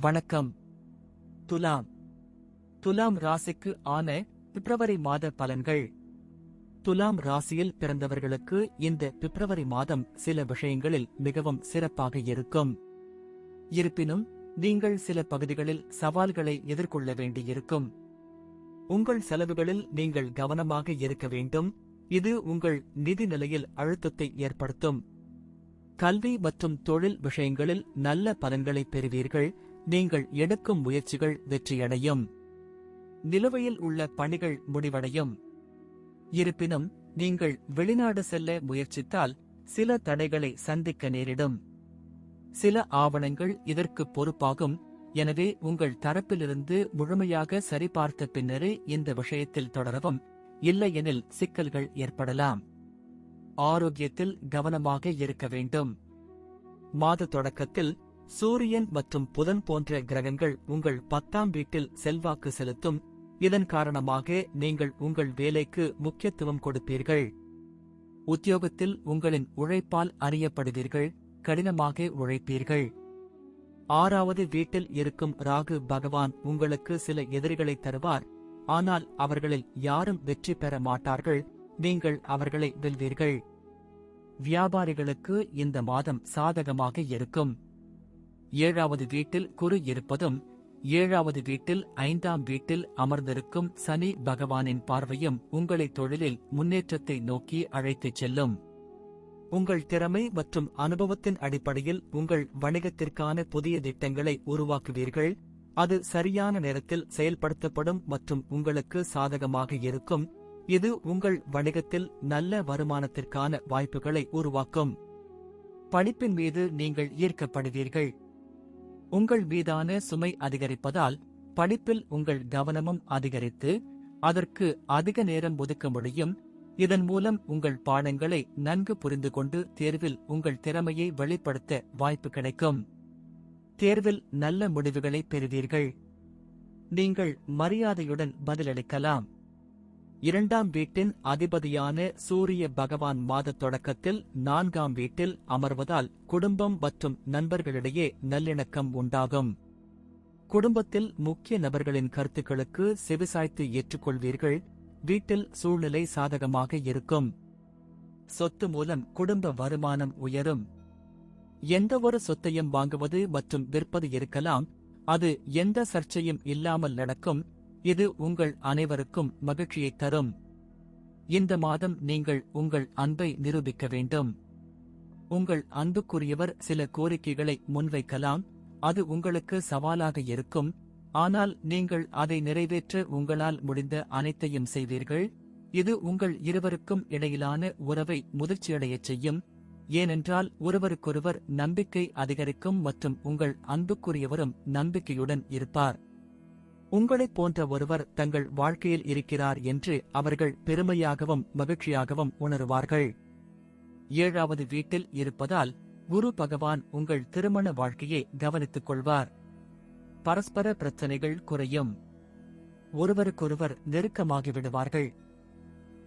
வணக்கம். துலாம். துலாம் ராசிக்கு ஆன பிப்ரவரி மாத பலன்கள். துலாம் ராசியில் பிறந்தவர்களுக்கு இந்த பிப்ரவரி மாதம் சில விஷயங்களில் மிகவும் சிறப்பாக இருக்கும். இருப்பினும் நீங்கள் சில பகுதிகளில் சவால்களை எதிர்கொள்ள வேண்டியிருக்கும். உங்கள் செலவுகளில் நீங்கள் கவனமாக இருக்க வேண்டும். இது உங்கள் நிதி நிலையில் அழுத்தத்தை ஏற்படுத்தும். கல்வி மற்றும் தொழில் விஷயங்களில் நல்ல பலன்களை பெறுவீர்கள். நீங்கள் எடுக்கும் முயற்சிகள் வெற்றியடையும். நிலுவையில் உள்ள பணிகள் முடிவடையும். இருப்பினும் நீங்கள் வெளிநாடு செல்ல முயற்சித்தால் சில தடைகளை சந்திக்க நேரிடும். சில ஆவணங்கள் இதற்கு பொறுப்பாகும். எனவே உங்கள் தரப்பிலிருந்து முழுமையாக சரிபார்த்த பின்னரே இந்த விஷயத்தில் தொடரவும். இல்லையெனில் சிக்கல்கள் ஏற்படலாம். ஆரோக்கியத்தில் கவனமாக இருக்க வேண்டும். மாத தொடக்கத்தில் சூரியன் மற்றும் புதன் போன்ற கிரகங்கள் உங்கள் பத்தாம் வீட்டில் செல்வாக்கு செலுத்தும். இதன் காரணமாக நீங்கள் உங்கள் வேலைக்கு முக்கியத்துவம் கொடுப்பீர்கள். உத்தியோகத்தில் உங்களின் உழைப்பால் அறியப்படுவீர்கள். கடினமாக உழைப்பீர்கள். ஆறாவது வீட்டில் இருக்கும் ராகு பகவான் உங்களுக்கு சில எதிரிகளை தருவார். ஆனால் அவர்களில் யாரும் வெற்றி பெற மாட்டார்கள். நீங்கள் அவர்களை வெல்வீர்கள். வியாபாரிகளுக்கு இந்த மாதம் சாதகமாக இருக்கும். ஏழாவது வீட்டில் குரு இருப்பதும் ஏழாவது வீட்டில் ஐந்தாம் வீட்டில் அமர்ந்திருக்கும் சனி பகவானின் பார்வையும் உங்களை தொழிலில் முன்னேற்றத்தை நோக்கி அழைத்துச் செல்லும். உங்கள் திறமை மற்றும் அனுபவத்தின் அடிப்படையில் உங்கள் வணிகத்திற்கான புதிய திட்டங்களை உருவாக்குவீர்கள். அது சரியான நேரத்தில் செயல்படுத்தப்படும் மற்றும் உங்களுக்கு சாதகமாக இருக்கும். இது உங்கள் வணிகத்தில் நல்ல வருமானத்திற்கான வாய்ப்புகளை உருவாக்கும். படிப்பின் மீது நீங்கள் ஈர்க்கப்படுவீர்கள். உங்கள் மீதான சுமை அதிகரிப்பதால் படிப்பில் உங்கள் கவனமும் அதிகரித்து அதற்கு அதிக நேரம் ஒதுக்க முடியும். இதன் மூலம் உங்கள் பாடங்களை நன்கு புரிந்து கொண்டு தேர்வில் உங்கள் திறமையை வெளிப்படுத்த வாய்ப்பு கிடைக்கும். தேர்வில் நல்ல முடிவுகளை பெறுவீர்கள். நீங்கள் மரியாதையுடன் பதிலளிக்கலாம். இரண்டாம் வீட்டின் அதிபதியான சூரிய பகவான் மாத தொடக்கத்தில் நான்காம் வீட்டில் அமர்வதால் குடும்பம் மற்றும் நண்பர்களிடையே நல்லிணக்கம் உண்டாகும். குடும்பத்தில் முக்கிய நபர்களின் கருத்துக்களுக்கு செவிசாய்த்து ஏற்றுக்கொள்வீர்கள். வீட்டில் சூழ்நிலை சாதகமாக இருக்கும். சொத்து மூலம் குடும்ப வருமானம் உயரும். எந்தவொரு சொத்தையும் வாங்குவது மற்றும் விற்பது இருக்கலாம். அது எந்த சர்ச்சையும் இல்லாமல் நடக்கும். இது உங்கள் அனைவருக்கும் மகிழ்ச்சியை தரும். இந்த மாதம் நீங்கள் உங்கள் அன்பை நிரூபிக்க வேண்டும். உங்கள் அன்புக்குரியவர் சில கோரிக்கைகளை முன்வைக்கலாம். அது உங்களுக்கு சவாலாக இருக்கும். ஆனால் நீங்கள் அதை நிறைவேற்ற உங்களால் முடிந்த அனைத்தையும் செய்வீர்கள். இது உங்கள் இருவருக்கும் இடையிலான உறவை முதிர்ச்சியடையச் செய்யும். ஏனென்றால் ஒருவருக்கொருவர் நம்பிக்கை அதிகரிக்கும் மற்றும் உங்கள் அன்புக்குரியவரும் நம்பிக்கையுடன் இருப்பார். உங்களைப் போன்ற ஒருவர் தங்கள் வாழ்க்கையில் இருக்கிறார் என்று அவர்கள் பெருமையாகவும் மகிழ்ச்சியாகவும் உணருவார்கள். ஏழாவது வீட்டில் இருப்பதால் குரு பகவான் உங்கள் திருமண வாழ்க்கையை கவனித்துக் கொள்வார். பரஸ்பர பிரச்சனைகள் குறையும். ஒருவருக்கொருவர் நெருக்கமாகி விடுவார்கள்.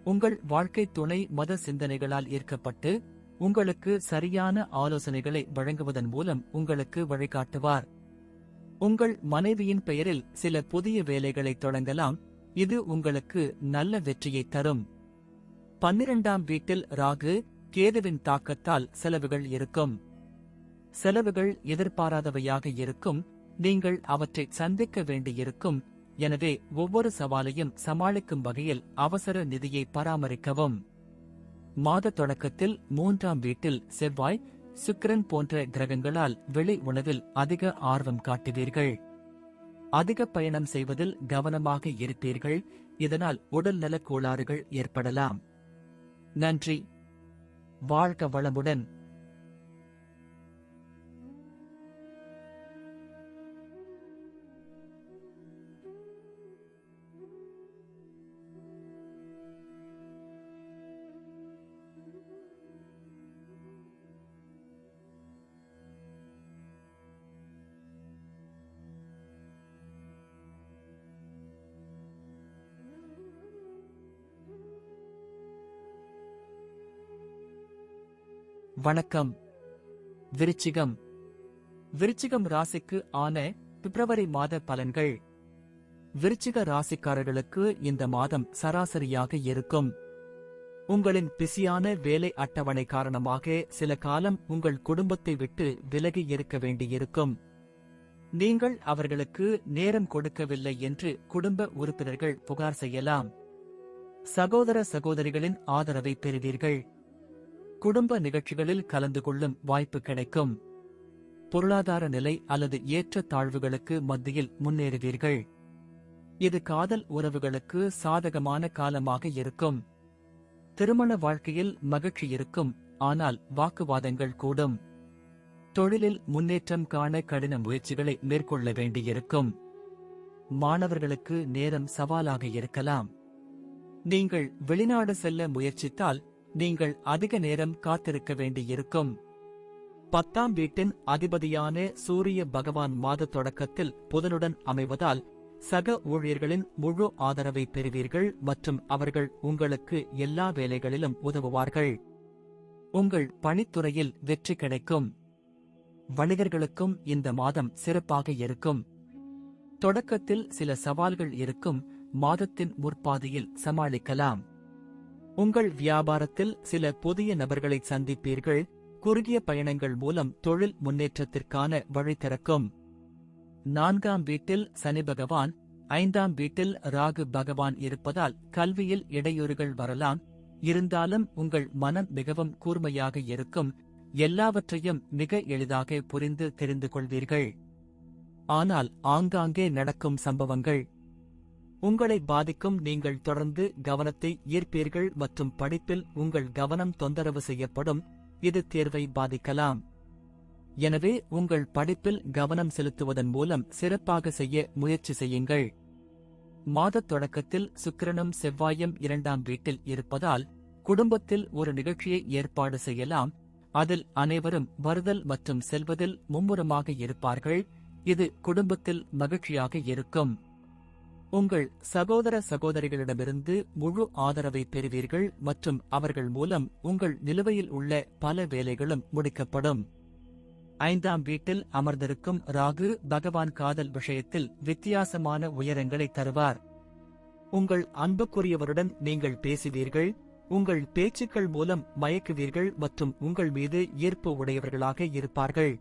உங்கள் வாழ்க்கை துணை மத சிந்தனைகளால் ஈர்க்கப்பட்டு உங்களுக்கு சரியான ஆலோசனைகளை வழங்குவதன் மூலம் உங்களுக்கு வழிகாட்டுவார். உங்கள் மனைவியின் பெயரில் சில புதிய வேலைகளை தொடங்கலாம். இது உங்களுக்கு நல்ல வெற்றியை தரும். பன்னிரண்டாம் வீட்டில் ராகு கேதுவின் தாக்கத்தால் செலவுகள் இருக்கும். செலவுகள் எதிர்பாராதவையாக இருக்கும். நீங்கள் அவற்றை சந்திக்க வேண்டியிருக்கும். எனவே ஒவ்வொரு சவாலையும் சமாளிக்கும் வகையில் அவசர நிதியை பராமரிக்கவும். மாத தொடக்கத்தில் மூன்றாம் வீட்டில் செவ்வாய் சுக்கிரன் போன்ற கிரகங்களால் வெளி உணவில் அதிக ஆர்வம் காட்டுவீர்கள். அதிக பயணம் செய்வதில் கவனமாக இருப்பீர்கள். இதனால் உடல்நலக் கோளாறுகள் ஏற்படலாம். நன்றி. வாழ்க வளமுடன். வணக்கம். விருச்சிகம். விருச்சிகம் ராசிக்கு ஆன பிப்ரவரி மாத பலன்கள். விருச்சிக ராசிக்காரர்களுக்கு இந்த மாதம் சராசரியாக இருக்கும். உங்களின் பிஸியான வேலை அட்டவணை காரணமாக சில காலம் உங்கள் குடும்பத்தை விட்டு விலகி இருக்க வேண்டியிருக்கும். நீங்கள் அவர்களுக்கு நேரம் கொடுக்கவில்லை என்று குடும்ப உறுப்பினர்கள் புகார் செய்யலாம். சகோதர சகோதரிகளின் ஆதரவை பெறுவீர்கள். குடும்ப நிகழ்ச்சிகளில் கலந்து கொள்ளும் வாய்ப்பு கிடைக்கும். பொருளாதார நிலை அல்லது ஏற்ற தாழ்வுகளுக்கு மத்தியில் முன்னேறுவீர்கள். இது காதல் உறவுகளுக்கு சாதகமான காலமாக இருக்கும். திருமண வாழ்க்கையில் மகிழ்ச்சி இருக்கும் ஆனால் வாக்குவாதங்கள் கூடும். தொழிலில் முன்னேற்றம் காண கடின முயற்சிகளை மேற்கொள்ள வேண்டியிருக்கும். மாணவர்களுக்கு நேரம் சவாலாக இருக்கலாம். நீங்கள் வெளிநாடு செல்ல முயற்சித்தால் நீங்கள் அதிக நேரம் காத்திருக்க வேண்டியிருக்கும். பத்தாம் வீட்டின் அதிபதியான சூரிய பகவான் மாத தொடக்கத்தில் புதனுடன் அமைவதால் சக ஊழியர்களின் முழு ஆதரவை பெறுவீர்கள் மற்றும் அவர்கள் உங்களுக்கு எல்லா வேலைகளிலும் உதவுவார்கள். உங்கள் பணித்துறையில் வெற்றி கிடைக்கும். வணிகர்களுக்கும் இந்த மாதம் சிறப்பாக இருக்கும். தொடக்கத்தில் சில சவால்கள் இருக்கும் மாதத்தின் முற்பாதையில் சமாளிக்கலாம். உங்கள் வியாபாரத்தில் சில புதிய நபர்களை சந்திப்பீர்கள். குறுகிய பயணங்கள் மூலம் தொழில் முன்னேற்றத்திற்கான வழி திறக்கும். நான்காம் வீட்டில் சனி பகவான் ஐந்தாம் வீட்டில் ராகு பகவான் இருப்பதால் கல்வியில் இடையூறுகள் வரலாம். இருந்தாலும் உங்கள் மனம் மிகவும் கூர்மையாக இருக்கும். எல்லாவற்றையும் மிக எளிதாக புரிந்து தெரிந்து கொள்வீர்கள். ஆனால் ஆங்காங்கே நடக்கும் சம்பவங்கள் உங்களை பாதிக்கும் நீங்கள் தொடர்ந்து கவனத்தை ஈர்ப்பீர்கள் மற்றும் படிப்பில் உங்கள் கவனம் தொந்தரவு செய்யப்படும். இது தேர்வை பாதிக்கலாம். எனவே உங்கள் படிப்பில் கவனம் செலுத்துவதன் மூலம் சிறப்பாக செய்ய முயற்சி செய்யுங்கள். மாதத் தொடக்கத்தில் சுக்கிரனும் செவ்வாயும் இரண்டாம் வீட்டில் இருப்பதால் குடும்பத்தில் ஒரு நிகழ்ச்சியை ஏற்பாடு செய்யலாம். அதில் அனைவரும் வருதல் மற்றும் செல்வதில் மும்முரமாக இருப்பார்கள். இது குடும்பத்தில் மகிழ்ச்சியாக இருக்கும். உங்கள் சகோதர சகோதரிகளிடமிருந்து முழு ஆதரவை பெறுவீர்கள் மற்றும் அவர்கள் மூலம் உங்கள் நிலுவையில் உள்ள பல வேலைகளும் முடிக்கப்படும். ஐந்தாம் வீட்டில் அமர்ந்திருக்கும் ராகு பகவான் காதல் விஷயத்தில் வித்தியாசமான உயரங்களை தருவார். உங்கள் அன்புக்குரியவருடன் நீங்கள் பேசுவீர்கள் உங்கள் பேச்சுக்கள் மூலம் மயக்குவீர்கள் மற்றும் உங்கள் மீது ஈர்ப்பு உடையவர்களாக இருப்பார்கள்.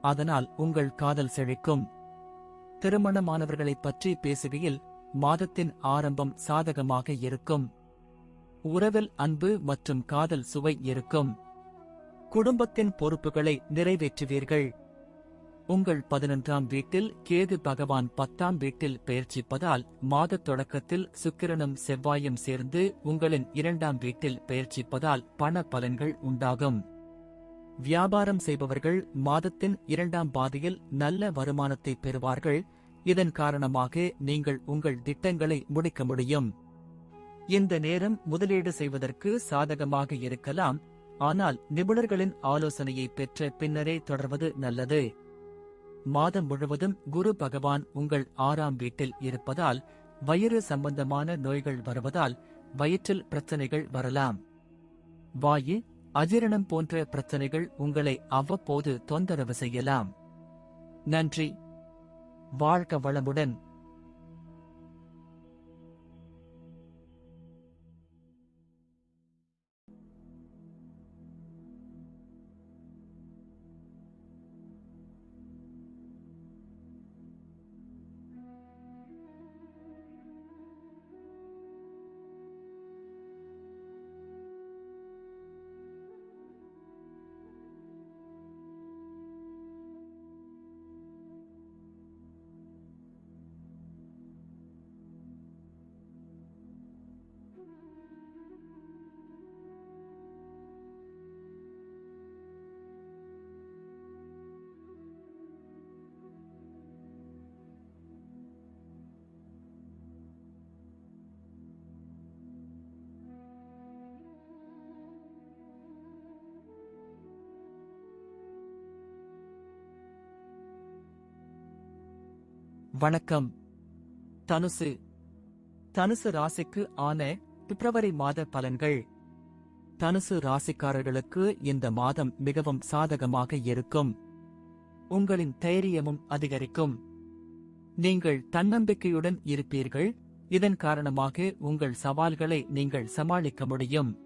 அதனால் உங்கள் காதல் செழிக்கும். திருமணமானவர்களை பற்றி பேசுகையில் மாதத்தின் ஆரம்பம் சாதகமாக இருக்கும். உறவில் அன்பு மற்றும் காதல் சுவை இருக்கும். குடும்பத்தின் பொறுப்புகளை நிறைவேற்றுவீர்கள். உங்கள் பதினொன்றாம் வீட்டில் கேது பகவான் பத்தாம் வீட்டில் பெயர்ச்சிப்பதால் மாதத் தொடக்கத்தில் சுக்கிரனும் செவ்வாயும் சேர்ந்து உங்களின் இரண்டாம் வீட்டில் பெயர்ச்சிப்பதால் பண பலன்கள் உண்டாகும். வியாபாரம் செய்பவர்கள் மாதத்தின் இரண்டாம் பாதியில் நல்ல வருமானத்தை பெறுவார்கள். இதன் காரணமாக நீங்கள் உங்கள் திட்டங்களை முடிக்க முடியும். இந்த நேரம் முதலீடு செய்வதற்கு சாதகமாக இருக்கலாம். ஆனால் நிபுணர்களின் ஆலோசனையை பெற்ற பின்னரே தொடர்வது நல்லது. மாதம் முழுவதும் குரு பகவான் உங்கள் ஆறாம் வீட்டில் இருப்பதால் வயிறு சம்பந்தமான நோய்கள் வருவதால் வயிற்றில் பிரச்சனைகள் வரலாம். வாயு அஜீரணம் போன்ற பிரச்சனைகள் உங்களை அவ்வப்போது தொந்தரவு செய்யலாம். நன்றி. வாழ்க வளமுடன். வணக்கம். தனுசு. தனுசு ராசிக்கு ஆன பிப்ரவரி மாத பலன்கள். தனுசு ராசிக்காரர்களுக்கு இந்த மாதம் மிகவும் சாதகமாக இருக்கும். உங்களின் தைரியமும் அதிகரிக்கும். நீங்கள் தன்னம்பிக்கையுடன் இருப்பீர்கள். இதன் காரணமாக உங்கள் சவால்களை நீங்கள் சமாளிக்க முடியும்.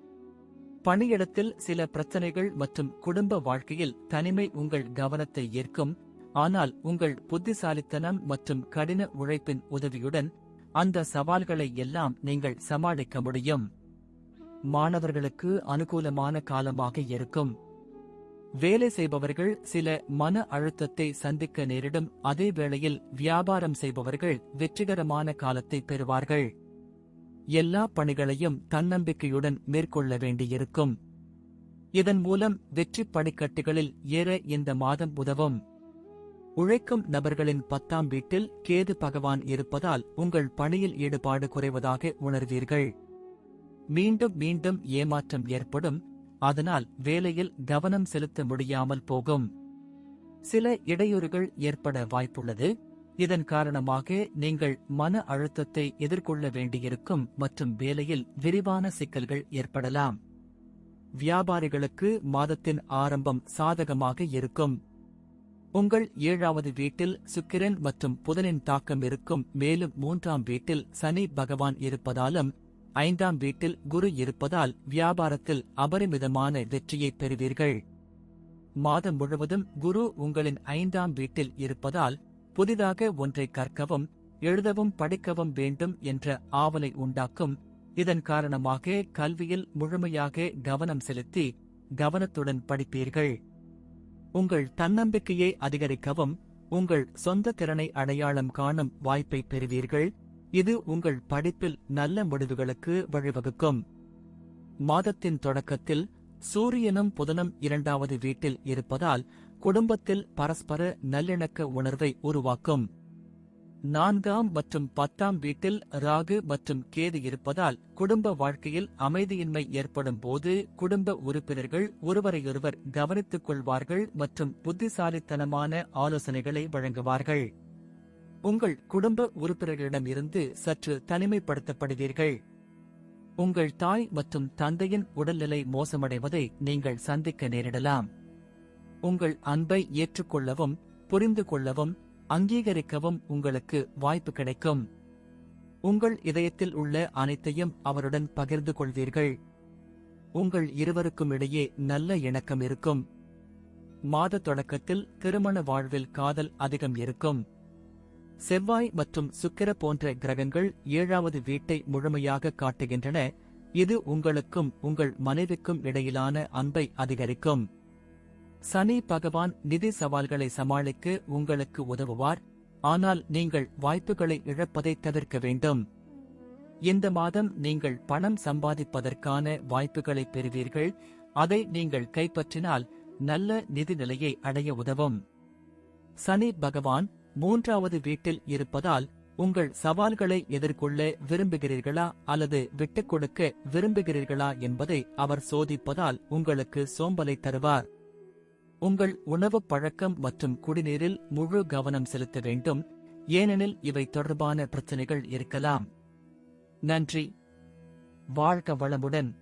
பணியிடத்தில் சில பிரச்சனைகள் மற்றும் குடும்ப வாழ்க்கையில் தனிமை உங்கள் கவனத்தை ஈர்க்கும். ஆனால் உங்கள் புத்திசாலித்தனம் மற்றும் கடின உழைப்பின் உதவியுடன் அந்த சவால்களை எல்லாம் நீங்கள் சமாளிக்க முடியும். மாணவர்களுக்கு அனுகூலமான காலமாக இருக்கும். வேலை செய்பவர்கள் சில மன அழுத்தத்தை சந்திக்க நேரிடும். அதே வேளையில் வியாபாரம் செய்பவர்கள் வெற்றிகரமான காலத்தை பெறுவார்கள். எல்லா பணிகளையும் தன்னம்பிக்கையுடன் மேற்கொள்ள வேண்டியிருக்கும். இதன் மூலம் வெற்றி படிக்கட்டுகளில் ஏற இந்த மாதம் உதவும். உழைக்கும் நபர்களின் பத்தாம் வீட்டில் கேது பகவான் இருப்பதால் உங்கள் பணியில் ஈடுபாடு குறைவதாக உணர்வீர்கள். மீண்டும் மீண்டும் ஏமாற்றம் ஏற்படும். அதனால் வேலையில் கவனம் செலுத்த முடியாமல் போகும். சில இடையூறுகள் ஏற்பட வாய்ப்புள்ளது. இதன் காரணமாக நீங்கள் மன அழுத்தத்தை எதிர்கொள்ள வேண்டியிருக்கும் மற்றும் வேலையில் விரிவான சிக்கல்கள் ஏற்படலாம். வியாபாரிகளுக்கு மாதத்தின் ஆரம்பம் சாதகமாக இருக்கும். உங்கள் ஏழாவது வீட்டில் சுக்கிரன் மற்றும் புதனின் தாக்கம் இருக்கும். மேலும் மூன்றாம் வீட்டில் சனி பகவான் இருப்பதாலும் ஐந்தாம் வீட்டில் குரு இருப்பதால் வியாபாரத்தில் அபரிமிதமான வெற்றியை பெறுவீர்கள். மாதம் முழுவதும் குரு உங்களின் ஐந்தாம் வீட்டில் இருப்பதால் புதிதாக ஒன்றை கற்கவும் எழுதவும் படிக்கவும் வேண்டும் என்ற ஆவலை உண்டாக்கும். இதன் காரணமாக கல்வியில் முழுமையாக கவனம் செலுத்தி கவனத்துடன் படிப்பீர்கள். உங்கள் தன்னம்பிக்கையை அதிகரிக்கவும் உங்கள் சொந்த திறனை அடையாளம் காணும் வாய்ப்பை பெறுவீர்கள். இது உங்கள் படிப்பில் நல்ல முடிவுகளுக்கு வழிவகுக்கும். மாதத்தின் தொடக்கத்தில் சூரியனும் புதனும் இரண்டாவது வீட்டில் இருப்பதால் குடும்பத்தில் பரஸ்பர நல்லிணக்க உணர்வை உருவாக்கும். நான்காம் மற்றும் பத்தாம் வீட்டில் ராகு மற்றும் கேது இருப்பதால் குடும்ப வாழ்க்கையில் அமைதியின்மை ஏற்படும் போது குடும்ப உறுப்பினர்கள் ஒருவரையொருவர் கவனித்துக் கொள்வார்கள் மற்றும் புத்திசாலித்தனமான ஆலோசனைகளை வழங்குவார்கள். உங்கள் குடும்ப உறுப்பினர்களிடமிருந்து சற்று தனிமைப்படுத்தப்படுவீர்கள். உங்கள் தாய் மற்றும் தந்தையின் உடல்நிலை மோசமடைவதை நீங்கள் சந்திக்க நேரிடலாம். உங்கள் அன்பை ஏற்றுக்கொள்ளவும் புரிந்து கொள்ளவும் அங்கீகரிக்கவும் உங்களுக்கு வாய்ப்பு கிடைக்கும். உங்கள் இதயத்தில் உள்ள அனைத்தையும் அவருடன் பகிர்ந்து கொள்வீர்கள். உங்கள் இருவருக்கும் இடையே நல்ல இணக்கம் இருக்கும். மாத தொடக்கத்தில் திருமண வாழ்வில் காதல் அதிகம் இருக்கும். செவ்வாய் மற்றும் சுக்கிர போன்ற கிரகங்கள் ஏழாவது வீட்டை முழுமையாக காட்டுகின்றன. இது உங்களுக்கும் உங்கள் மனைவிக்கும் இடையிலான அன்பை அதிகரிக்கும். சனி பகவான் நிதி சவால்களை சமாளிக்க உங்களுக்கு உதவுவார். ஆனால் நீங்கள் வாய்ப்புகளை இழப்பதை தவிர்க்க வேண்டும். இந்த மாதம் நீங்கள் பணம் சம்பாதிப்பதற்கான வாய்ப்புகளை பெறுவீர்கள். அதை நீங்கள் கைப்பற்றினால் நல்ல நிதி நிலையை அடைய உதவும். சனி பகவான் மூன்றாவது வீட்டில் இருப்பதால் உங்கள் சவால்களை எதிர்கொள்ள விரும்புகிறீர்களா அல்லது விட்டுக் கொடுக்க விரும்புகிறீர்களா என்பதை அவர் சோதிப்பதால் உங்களுக்கு சோம்பலை தருவார். உங்கள் உணவு பழக்கம் மற்றும் குடிநீரில் முழு கவனம் செலுத்த வேண்டும். ஏனெனில் இவை தொடர்பான பிரச்சனைகள் இருக்கலாம். நன்றி. வாழ்க வளமுடன்.